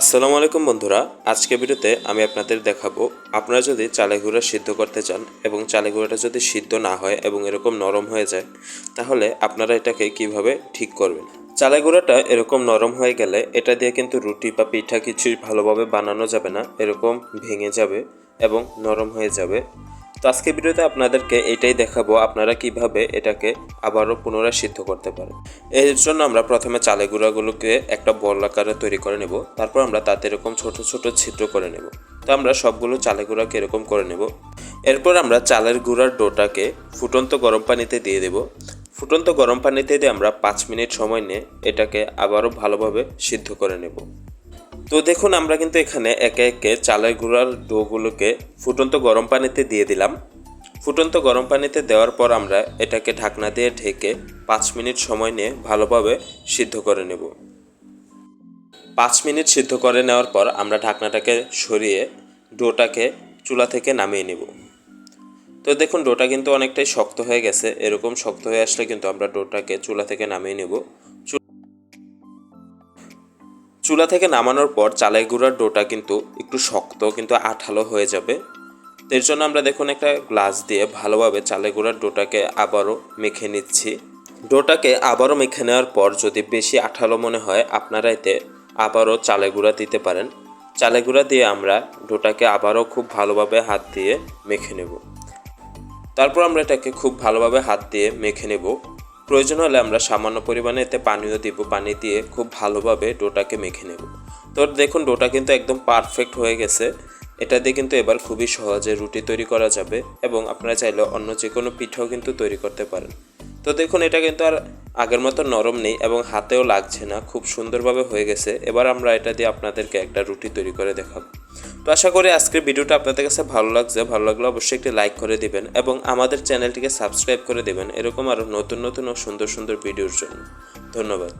আসসালামু আলাইকুম বন্ধুরা আজকে ভিডিওতে আমি আপনাদের দেখাবো, আপনারা যদি চালে গুঁড়া সিদ্ধ করতে চান এবং চালে গুঁড়াটা যদি সিদ্ধ না হয় এবং এরকম নরম হয়ে যায়, তাহলে আপনারা এটাকে কীভাবে ঠিক করবেন? চালে গুঁড়াটা এরকম নরম হয়ে গেলে এটা দিয়ে কিন্তু রুটি বা পিঠা কিছুই ভালোভাবে বানানো যাবে না, এরকম ভেঙে যাবে এবং নরম হয়ে যাবে। তো আজকে ভিডিওতে আপনাদেরকে এটাই দেখাবো, আপনারা কীভাবে এটাকে আবারও পুনরায় সিদ্ধ করতে পারেন। এর জন্য আমরা প্রথমে চালে গুঁড়াগুলোকে একটা বল আকারে তৈরি করে নেব, তারপর আমরা তাতে এরকম ছোট ছোট ছিদ্র করে নেব। তো আমরা সবগুলো চালে গুঁড়াকে এরকম করে নেব। এরপর আমরা চালের গুঁড়ার ডোটাকে ফুটন্ত গরম পানিতে দিয়ে দেব। ফুটন্ত গরম পানিতে দিয়ে আমরা পাঁচ মিনিট সময় নিয়ে এটাকে আবারও ভালোভাবে সিদ্ধ করে নেব। তো দেখুন, আমরা কিন্তু এখানে একে একে চালের গুঁড়ার ডোগুলোকে ফুটন্ত গরম পানিতে দিয়ে দিলাম। ফুটন্ত গরম পানিতে দেওয়ার পর আমরা এটাকে ঢাকনা দিয়ে ঢেকে পাঁচ মিনিট সময় নিয়ে ভালোভাবে সিদ্ধ করে নেব। পাঁচ মিনিট সিদ্ধ করে নেওয়ার পর আমরা ঢাকনাটাকে সরিয়ে ডোটাকে চুলা থেকে নামিয়ে নেব। তো দেখুন, ডোটা কিন্তু অনেকটাই শক্ত হয়ে গেছে। এরকম শক্ত হয়ে আসলে কিন্তু আমরা ডোটাকে চুলা থেকে নামিয়ে নেব। চুলা থেকে নামানোর পর চালাই গুঁড়ার ডোটা কিন্তু একটু শক্ত, কিন্তু আঠালো হয়ে যাবে। এর জন্য আমরা দেখুন একটা গ্লাস দিয়ে ভালোভাবে চালে গুঁড়ার ডোটাকে আবারও মেখে নিচ্ছি। ডোটাকে আবারও মেখে নেওয়ার পর যদি বেশি আঠালো মনে হয়, আপনারা এতে আবারও চালে গুঁড়া দিতে পারেন। চালে গুঁড়া দিয়ে আমরা ডোটাকে আবারও খুব ভালোভাবে হাত দিয়ে মেখে নেব। তারপর আমরা এটাকে খুব ভালোভাবে হাত দিয়ে মেখে নেব। প্রয়োজন হলে আমরা সামান্য পরিমাণে এতে পানিও দিব, পানি দিয়ে খুব ভালোভাবে ডোটাকে মেখে নেব। তো দেখুন, ডোটা কিন্তু একদম পারফেক্ট হয়ে গেছে। এটা দিয়ে কিন্তু এবার খুবই সহজে রুটি তৈরি করা যাবে এবং আপনারা চাইলে অন্য যে কোনো পিঠাও কিন্তু তৈরি করতে পারেন। তো দেখুন, এটা কিন্তু আর আগের মতো নরম নেই এবং হাতেও লাগছে না, খুব সুন্দরভাবে হয়ে গেছে। এবার আমরা এটা দিয়ে আপনাদেরকে একটা রুটি তৈরি করে দেখাবো। তো আশা করি আজকের ভিডিওটা আপনাদের কাছে ভালো লাগছে। ভালো লাগলে অবশ্যই একটি লাইক করে দিবেন এবং আমাদের চ্যানেলটিকে সাবস্ক্রাইব করে দেবেন। এরকম আরও নতুন নতুন ও সুন্দর সুন্দর ভিডিওর জন্য। ধন্যবাদ।